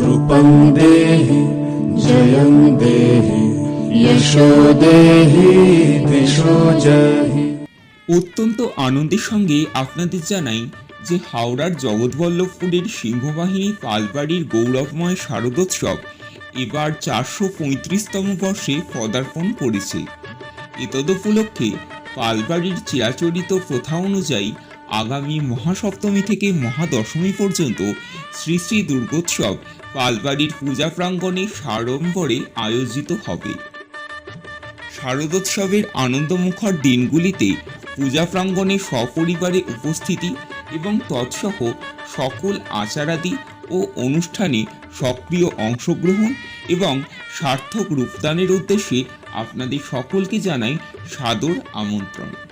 रूपं देहि जयं देहि यशो देहि दिशो जहि অত্যন্ত আনন্দের সঙ্গে আপনাদের জানাই যে হাওড়ার জগৎবল্লভপুরের সিংহবাহিনী পালবাড়ির গৌরবময় শারদোৎসব এবার চারশো পঁয়ত্রিশতম বর্ষে পদার্পণ করেছে এতদ উপলক্ষে পালবাড়ির চিরাচরিত প্রথা অনুযায়ী আগামী মহাসপ্তমী থেকে মহাদশমী পর্যন্ত শ্রী শ্রী দুর্গোৎসব পালবাড়ির পূজা প্রাঙ্গণে সাড়ম্বরে আয়োজিত হবে। শারদোৎসবের আনন্দমুখর দিনগুলিতে পূজা প্রাঙ্গণে সপরিবারে উপস্থিতি এবং তৎসহ সকল আচারাদি ও অনুষ্ঠানে সক্রিয় অংশগ্রহণ এবং সার্থক রূপদানের উদ্দেশ্যে আপনাদের সকলকে জানাই সাদর আমন্ত্রণ।